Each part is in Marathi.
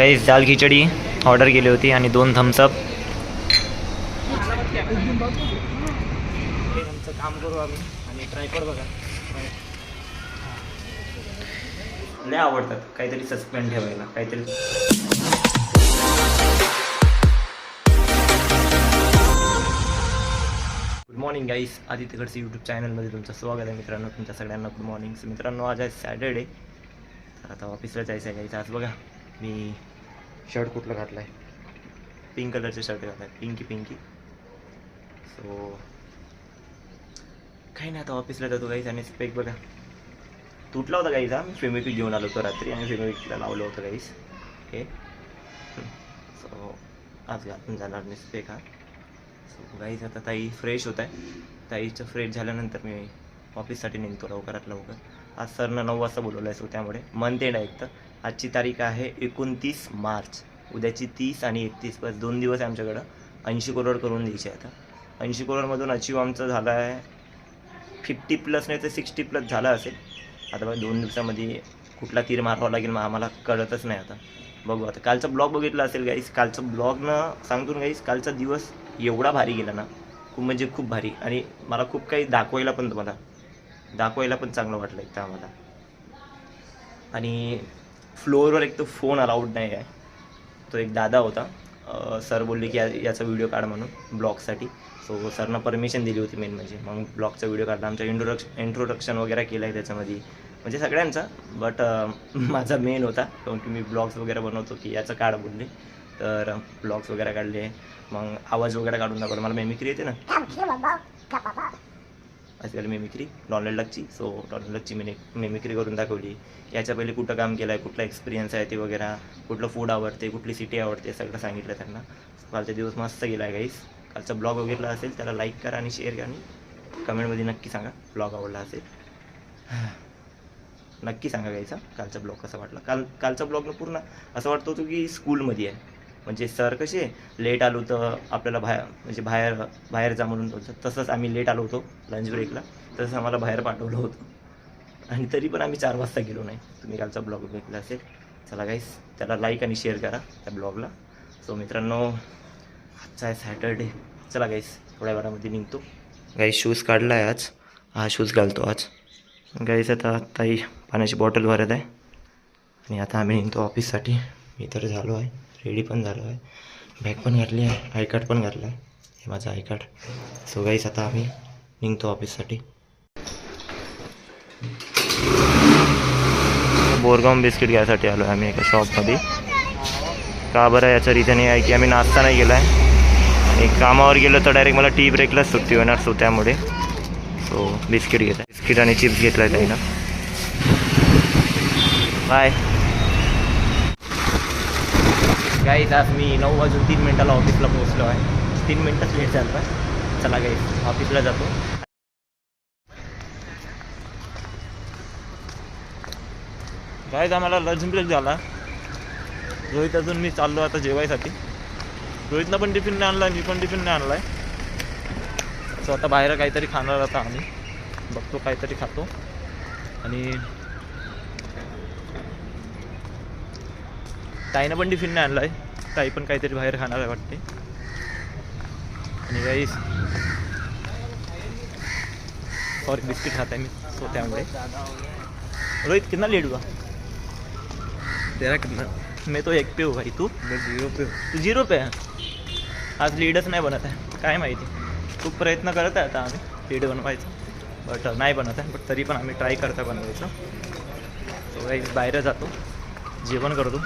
गाईस दाल खिचडी ऑर्डर केली होती आणि दोन थम्सअप काम करू आम्ही आणि ट्रायपॉड बघा लय आवडतात. काहीतरी सस्पेंड ठेवायला काहीतरी गुड मॉर्निंग गाईस आदित्यकडचं यूट्यूब चॅनलमध्ये तुमचं स्वागत आहे मित्रांनो. तुमच्या सगळ्यांना गुड मॉर्निंग मित्रांनो आज आहे सॅटर्डे तर आता ऑफिसला जायचं आहे गाईस आज बघा मी शर्ट कुठलं घातलं आहे पिंक कलरचे शर्ट घातलं आहे पिंकी पिंकी. सो काही नाही आता ऑफिसला जातो गाईज आणि स्पेक बघा. तुटला होता गाईस हा. मी फेमिक्विक घेऊन आलो होतो रात्री आणि फेमिक्विकला लावलं होतं गाईस हे सो आज घालून जाणार मी स्पेक हा. सो गाईज आता ताई फ्रेश होत आहे. ताईचं फ्रेश झाल्यानंतर मी ऑफिससाठी निघतो लवकरात लवकर. आज सरनं नऊ वाजता बोलवलं आहे सो त्यामुळे मंथ एंड आहे एक तर. आजची तारीख आहे एकोणतीस मार्च. उद्याची तीस आणि एकतीस बस दोन दिवस आहे आमच्याकडं. ऐंशी करोड करून द्यायचे आता. ऐंशी करोडमधून अचीव आमचं झालं आहे. फिफ्टी प्लस नाही तर सिक्स्टी प्लस झालं असेल. आता बघ दोन दिवसामध्ये कुठला तीर मारावा लागेल मग आम्हाला कळतच नाही आता. बघू आता. कालचा ब्लॉग बघितला असेल गाईस कालचं ब्लॉगनं सांगतो ना गाईस कालचा दिवस एवढा भारी गेला ना. खूप म्हणजे खूप भारी. आणि मला खूप काही दाखवायला पण तुम्हाला दाखवायला पण चांगलं वाटलं एकदा आम्हाला. आणि फ्लोअरवर एक तर फोन अलाउड नाही आहे. तो एक दादा होता. सर बोलले की या- याचा व्हिडिओ काढ म्हणून ब्लॉगसाठी. सो सरनं परमिशन दिली होती मेन म्हणजे. मग ब्लॉगचा व्हिडिओ काढला. आमचं इंट्रोडक्श इंट्रोडक्शन वगैरे केलं आहे त्याच्यामध्ये. म्हणजे सगळ्यांचा. बट माझा मेन होता. कारण की मी ब्लॉग्स वगैरे बनवतो की याचं काढ बोलले. तर ब्लॉग्स वगैरे काढले. मग आवाज वगैरे काढून दाखवला. मला मेमिक्री येते ना. आजकाल मेमिक्री डॉनल्ड लकची सो डॉनल्ड लकची मी मेमिक्री करून दाखवली. याच्या पहिले कुठं काम केलं आहे कुठला एक्सपिरियन्स आहे ते वगैरे कुठलं फूड आवडते कुठली सिटी आवडते सगळं सांगितलं त्यांना. कालचा दिवस मस्त गेला आहे गाईस कालचा ब्लॉग वगैरे असेल त्याला लाईक करा आणि शेअर करा आणि कमेंटमध्ये नक्की सांगा ब्लॉग आवडला असेल. नक्की सांगा गाईचा कालचा ब्लॉग कसा वाटला? काल कालचा ब्लॉगनं पूर्ण असं वाटत होतं की स्कूलमध्ये आहे. म्हणजे सर कसे लेट आलो तर आपल्याला बाहेर म्हणजे बाहेर बाहेर जा म्हणून तसंच आम्ही लेट आलो होतो लंच ब्रेकला तसंच आम्हाला बाहेर पाठवलं होतं. आणि तरी पण आम्ही चार वाजता गेलो नाही. तुम्ही कालचा ब्लॉग बघितला असेल. चला गाईस त्याला लाईक आणि शेअर करा त्या ब्लॉगला सो मित्रांनो आजचा आहे सॅटरडे चला गाईस थोड्या वेळामध्ये निघतो. गाईस शूज काढला आहे आज. हा शूज घालतो आज. गाईस आता आत्ताही पाण्याची बॉटल भरत आहे. आणि आता आम्ही निघतो ऑफिससाठी मी तर झालो आहे. रेडी पण झालो आहे. बॅग पण घातली आहे. आय कार्ड पण घातलं आहे. हे माझं आय कार्ड सो गाईस आता आम्ही निघतो ऑफिससाठी. बोरगाव बिस्किट घ्यायसाठी आलो आहे आम्ही एका शॉपमध्ये. का बरं याचं रिझन हे आहे की आम्ही नाश्ता नाही गेला आहे आणि कामावर गेलो तर डायरेक्ट मला टी ब्रेकलाच सुट्टी होणार सो त्यामुळे. सो बिस्किट घेत आहे बिस्किट आणि चिप्स घेतला आहे ना बाय गाईज आज मी नऊ वाजून तीन मिनटाला ऑफिसला पोहोचलो आहे. तीन मिनटंच लेट झालं आहे चला गाईज ऑफिसला जातो. गाईज आम्हाला लंच ब्रेक झाला. रोहित अजून मी चाललो आता जेवायसाठी. रोहितनं पण टिफिन नाही आणला मी पण टिफिन नाही आणला आहे सो आता बाहेर काहीतरी खाणार आता आम्ही. बघतो काहीतरी खातो. आणि ताईनं पण टिफिन नाही आणला आहे ताई पण काहीतरी बाहेर खाणार आहे वाटते. आणि काही सॉरी बिस्किट खात आहे मी सो त्यामुळे रोहित कितना लेट हुआ? तेरा कितना? मैं तो एक पे हूँ भाई तू? जीरो पे तू झिरो पे आहे आज लीडच नाही बनत आहे काय माहिती? खूप प्रयत्न करत आहे आता आम्ही. लीड बनवायचं. बट नाही बनत आहे बट तरी पण आम्ही ट्राय करता बनवायचं. सो गाईज बाहेर जातो. जेवण करतो.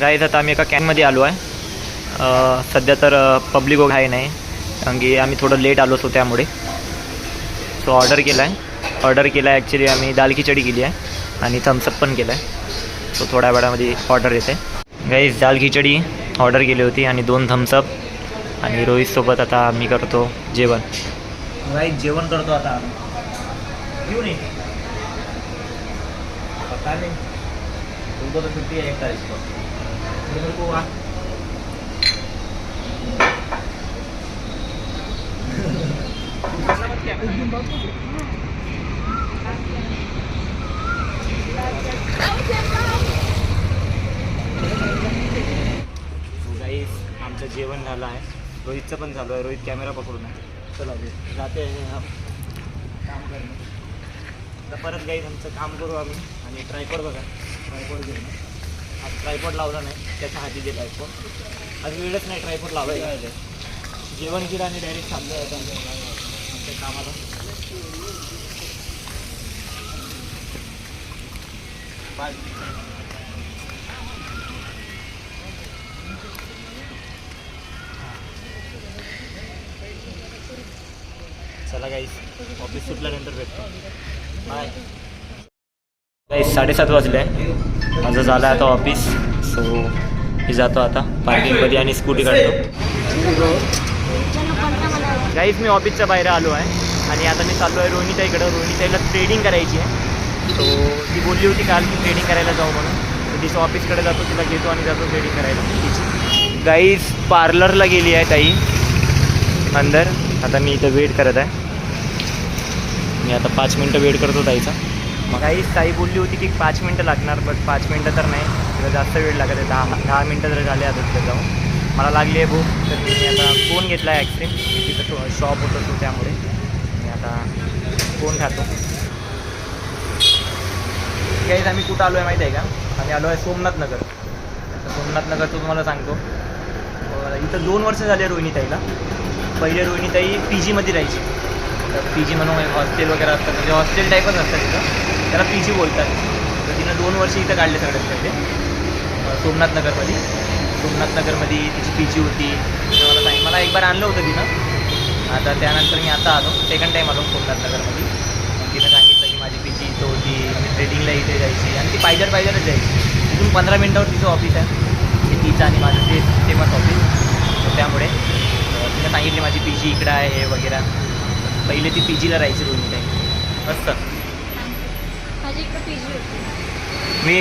गाईज आता आम्ही एका कॅनमध्ये आलो आहे. सध्या तर पब्लिक वगैरे आहे नाही. कारण की आम्ही थोडं लेट आलो होतो त्यामुळे. सो ऑर्डर केला आहे ऑर्डर केला आहे ॲक्च्युली आम्ही दाल खिचडी केली आहे आणि थम्सअप पण केला आहे सो थोड्या वेळामध्ये ऑर्डर येते. गाईज दाल खिचडी ऑर्डर केली होती आणि दोन थम्सअप आणि रोहितसोबत आता आम्ही करतो जेवण. गाईज जेवण करतो आता आम्ही. येऊ तो छुट्टी है एक तारीख को मेरे को आमचं जेवण झालं आहे. रोहितचं पण झालं आहे. रोहित कॅमेरा पकडून आहे. चला जाते. काम करणं. तर परत काही आमचं काम करू आम्ही आणि ट्राय कर बघा. ट्रायपॉड घेऊन. आज ट्रायपॉड लावला नाही त्याच्या हाती दे ट्रायपॉड आज वेळच नाही ट्रायपॉड लावायला. जेवण केलं आणि डायरेक्ट थांबलं जातं आमच्या कामाला. बाय चला गाईस ऑफिस सुटल्यानंतर भेटतो. बाय साडेसात वाजले माझं झालं आता ऑफिस सो मी जातो आता. पार्किंगमध्ये आणि स्कूटी काढतो. गाईस मी ऑफिसच्या बाहेर आलो आहे. आणि आता मी चाललो आहे रोहिणीताईकडं रोहिणीताईला ट्रेडिंग करायची आहे. सो ती बोलली होती काल की ट्रेडिंग करायला जाऊ म्हणून. तर तिचं ऑफिसकडे जातो तिला घेतो आणि जातो ट्रेडिंग करायला. तिची पार्लरला गेली आहे ताई. अंदर. आता मी इथं वेट करत आहे. मी आता पाच मिनटं वेट करतो ताईचा. मग काही ताई बोलली होती की पाच मिनटं लागणार बट पाच मिनटं तर नाही. तिला जास्त वेळ लागत आहे. दहा दहा मिनटं जर झाले आता तिथं जाऊन. मला लागली आहे भूक तर मी आता फोन घेतला आहे ॲक्सिम तिथं शॉप होतं तो त्यामुळे. मी आता फोन खातो. काहीच आम्ही कुठं आलो आहे माहीत आहे का? आम्ही आलो आहे सोमनाथ नगर. तर सोमनाथ नगरचं तुम्हाला सांगतो. इथं दोन वर्ष झाले रोहिणीताईला पहिले रोहिणीताई पी जीमध्ये राहायची. तर पी जी म्हणून हॉस्टेल वगैरे असतं. म्हणजे हॉस्टेल टाईपच असतं तिथं. त्याला पी जी बोलतात. तर तिनं दोन वर्ष इथं काढले सगळ्यात पहिले सोमनाथ नगरमध्ये. सोमनाथ नगरमध्ये तिची पी जी होती. तिनं मला मला एक बार आणलं होतं तिनं. आता त्यानंतर मी आता आलो. सेकंड टाईम आलो सोमनाथ नगरमध्ये. तिनं सांगितलं की माझी पी जी इथं होती. मी ट्रेडिंगला इथे जायची. आणि ती पायजर पाहिजेच जायची. तिथून पंधरा मिनटावर तिचं ऑफिस आहे. ते तिचं आणि माझं ते फेमस ऑफिस त्यामुळे तिनं सांगितली माझी पी जी इकडं आहे वगैरे. पहिले ती पी जीला राहायची दोन्ही टाईम मस्त माझी इकडे पीजी होती मी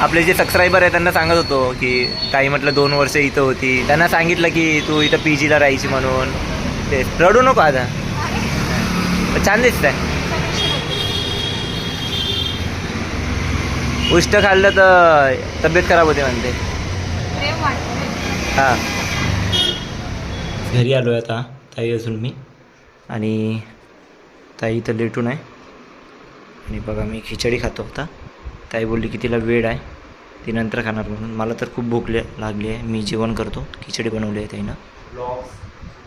आपले जे सबस्क्रायबर आहे त्यांना सांगत होतो की ताई म्हटलं दोन वर्ष इथं होती. त्यांना सांगितलं की तू इथं पी जीला राहायची म्हणून. ते रडू नको आता. छान दिसत आहे उष्ट खाल्लं तर तब्येत खराब होते म्हणते. हां. घरी आलो आहे आता ताई अजून मी. आणि ताई इथं लेटून आहे. आणि बघा मी खिचडी खातो होता ताई बोलली की तिला वेळ आहे. ती नंतर खाणार म्हणून. मला तर खूप भूक लागली आहे. मी जेवण करतो. खिचडी बनवली आहे ताईनं. ब्लॉग्स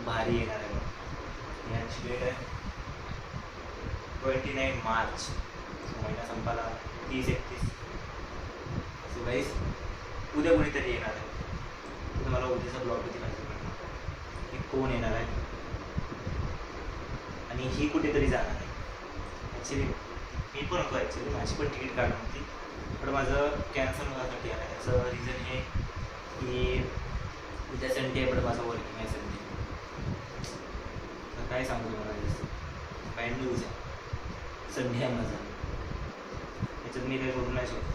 भारी येणार आहे याची वेळ आहे ट्वेंटी नाईन मार्च. महिना संपाला तीस एकतीस. सो गाईस उद्या कोणीतरी येणार आहे. तुम्हाला उद्याचा ब्लॉग किती माहिती की कोण येणार आहे? आणि ही कुठेतरी जाणार आहे. ॲक्च्युली मी पण होतो ॲक्च्युली माझी पण तिकीट काढून होती. पण माझं कॅन्सल होण्यासाठी आलं. याचं रिझन हे की उद्या संडे आहे पण माझं वर्किंग आहे संडे तर काय सांगू तुम्हाला जास्त बॅड न्यूज आहे. संडे आहे माझा. त्याच्यात मी काही करू नाही शकतो.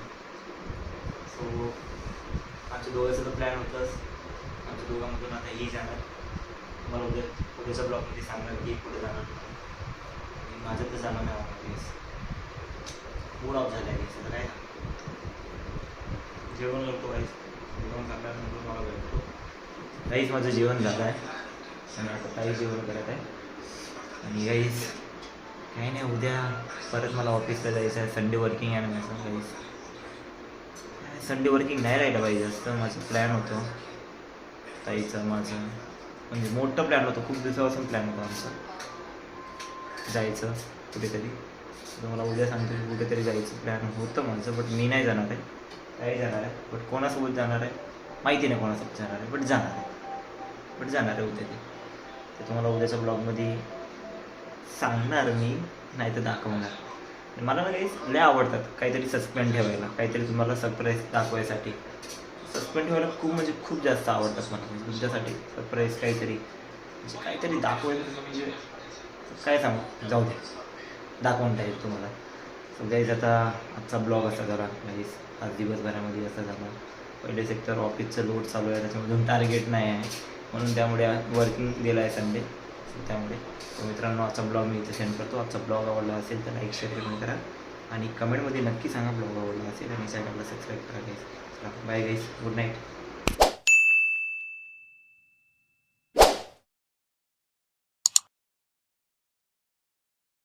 सो आमच्या दोघांचं तर प्लॅन होतंच. आमच्या दोघांमधून आता ही जाणार. मला उद्या उद्याच्या ब्लॉगमध्ये सांगणार की पुढे जाणार. आणि माझं तर जाणं नाही होणार प्लीज मूड ऑफ झालं आहे सगळं काय जेवण करतो गाईस जेवण मला भेटतो. काहीच माझं जेवण झालं आहे. आणि आता काही जेवण करत आहे. आणि गाईस काही नाही उद्या परत मला ऑफिसला जायचं आहे. संडे वर्किंग आहे ना माझं गाईस संडे वर्किंग नाही राहिलं पाहिजे असं माझं प्लॅन होतं. ताईचं माझं. म्हणजे मोठं प्लॅन होतं. खूप दिवसापासून प्लॅन होता आमचा. जायचं कुठेतरी. तर मला उद्या सांगतो की कुठेतरी जायचं प्लॅन होतं माझं बट मी नाही जाणार आहे. काही जाणार आहे. बट कोणासोबत जाणार आहे? माहिती नाही कोणासोबत जाणार आहे. बट जाणार आहे. बट जाणार आहे उद्या ते. तर तुम्हाला उद्याच्या ब्लॉगमध्ये सांगणार मी नाही तर दाखवणार मला ना काही लय आवडतात काहीतरी सस्पेंड ठेवायला. काहीतरी तुम्हाला सरप्राईज दाखवायसाठी. सस्पेंड ठेवायला खूप म्हणजे खूप जास्त आवडतात मला. म्हणजे तुमच्यासाठी सरप्राईज काहीतरी. म्हणजे काहीतरी दाखवायला म्हणजे काय सांगू? जाऊ दे. दाखवून टाईप तुम्हाला. सो गाईज आता आजचा ब्लॉग असा झाला. गाईज आज दिवसभरामध्ये असा झाला. पहिलेच सेक्टर ऑफिसचं लोड चालू आहे. त्याच्यामधून टार्गेट नाही आहे. म्हणून त्यामुळे वर्किंग दिलं आहे संडे त्यामुळे. मित्रांनो आजचा ब्लॉग मी इथे सेंड करतो. आजचा ब्लॉग आवडला असेल तर लाईक शेअर करून करा. आणि कमेंटमध्ये नक्की सांगा ब्लॉग आवडला असेल आणि चॅनलला सबस्क्राईब करा guys bye guys good night